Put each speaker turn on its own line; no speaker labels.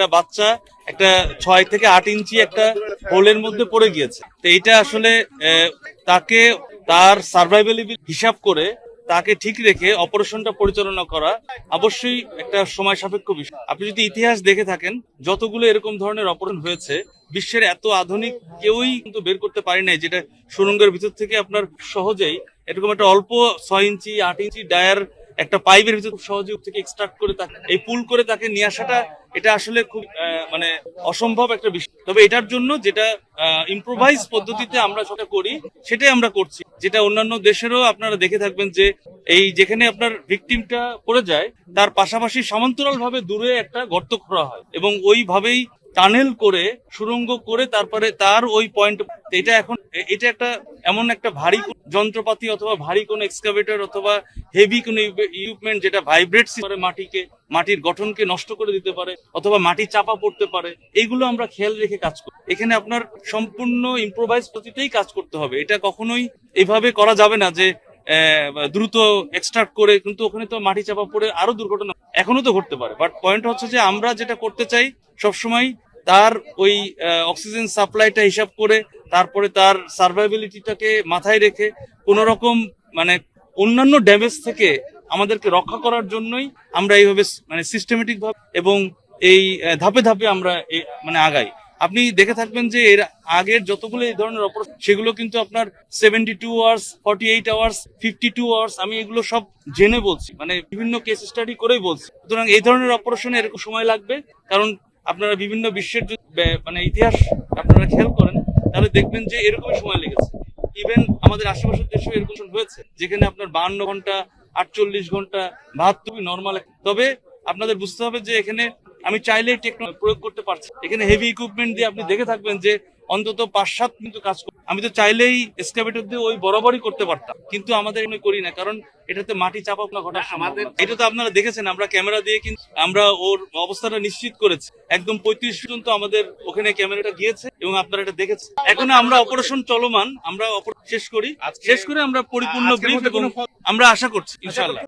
একটা বাচ্চা একটা ছয় থেকে আট ইঞ্চি একটা হোলের মধ্যে পড়ে গিয়েছে। তো এটা আসলে তাকে তার সার্ভাইভেলিটি হিসাব করে তাকে ঠিক রেখে অপারেশনটা পরিচালনা করা অবশ্যই একটা সময় সাপেক্ষ বিষয়। আপনি যদি ইতিহাস দেখে থাকেন, যতগুলো এরকম ধরনের অপারেশন হয়েছে, বিশ্বের এত আধুনিক কেউই কিন্তু বের করতে পারি নাই, যেটা সুরঙ্গের ভিতর থেকে আপনার সহজেই এরকম একটা অল্প ছয় ইঞ্চি, আট ইঞ্চি ডায়ার একটা পাইপের ভিতর খুব সহজে থেকে এক্সট্রাক্ট করে তাকে এই পুল করে তাকে নিয়ে আসাটা, এটা আসলে খুব মানে অসম্ভব একটা বিষয়। তবে এটার জন্য যেটা ইম্প্রোভাইজ পদ্ধতিতে আমরা সেটা করি, সেটাই আমরা করছি। যেটা অন্যান্য দেশেরও আপনারা দেখে থাকবেন যে, এই যেখানে আপনার ভিকটিমটা পড়ে যায়, তার পাশাপাশি সমান্তরাল ভাবে দূরে একটা গর্ত খোঁড়া হয়। এবং ওইভাবেই টানেল করে সুরঙ্গ করে তারপরে তার ওই পয়েন্ট এটা এখন, এটা একটা এমন একটা ভারী যন্ত্রপাতি অথবা ভারী কোনো এক্সকাভেটর অথবা হেভি কোনো ইকুইপমেন্ট যেটা ভাইব্রেটস করে মাটিকে, মাটির গঠনকে নষ্ট করে দিতে পারে অথবা মাটি চাপা পড়তে পারে এইগুলো আমরা খেয়াল রেখে কাজ করি। এখানে আপনার সম্পূর্ণ ইম্প্রোভাইজ প্রতিটাই কাজ করতে হবে। এটা কখনোই এভাবে করা যাবে না যে দ্রুত এক্সট্রাক্ট করে, কিন্তু ওখানে তো মাটি চাপা পড়ে আরও দুর্ঘটনা, এখনও তো ঘটতে পারে। বাট পয়েন্ট হচ্ছে যে আমরা যেটা করতে চাই সবসময় তার ওই অক্সিজেন সাপ্লাইটা হিসাব করে তারপরে তার সার্ভাইবিলিটিটাকে মাথায় রেখে কোন রকম মানে অন্যান্য ড্যামেজ থেকে আমাদেরকে রক্ষা করার জন্যই আমরা এইভাবে মানে সিস্টেমেটিক ভাবে এবং এই ধাপে ধাপে আমরা মানে আগাই। আপনি দেখে থাকবেন যে এর আগের যতগুলো এই ধরনের অপারেশন সেগুলো কিন্তু আপনার seventy two hours forty eight hours fifty two hours আমি এগুলো সব জেনে বলছি। মানে বিভিন্ন কেস স্টাডি করেই বলছি। সুতরাং এই ধরনের অপারেশনে এরকম সময় লাগবে। কারণ আপনারা বিভিন্ন বিশ্বের মানে ইতিহাস আপনারা খেয়াল করেন, তাহলে দেখবেন যে এরকমই সময় লেগেছে। ইভেন আমাদের আশেপাশের দেশেও এরকম হয়েছে, যেখানে আপনার বাহান্ন ঘণ্টা, আটচল্লিশ ঘণ্টা বাহাত্তরই নর্মাল তবে আপনাদের বুঝতে হবে যে এখানে আমি চাইলেই টেকনোলজি প্রয়োগ করতে পারছি। এখানে হেভি ইকুইপমেন্ট দিয়ে আপনি দেখে থাকবেন যে অন্তত পাঁচ সাত কিন্তু কাজ করে আমি তো চাইলেই এক্সকাভেটর দিয়ে ওই বরাবরই করতে পারতাম কিন্তু আমাদের এখানে করি না কারণ এটাতে মাটি চাপা না ঘটার আমাদের এটা তো আপনারা দেখেছেন আমরা ক্যামেরা দিয়ে কিন্তু আমরা ওর অবস্থাটা নিশ্চিত করেছি। একদম পঁয়ত্রিশ পর্যন্ত আমাদের ওখানে ক্যামেরাটা গিয়েছে এবং আপনারা এটা দেখেছেন। এখন আমরা অপারেশন চলমান আমরা শেষ করি। শেষ করে আমরা পরিপূর্ণ ব্রিফ এবং আমরা আশা করছি ইনশাআল্লাহ।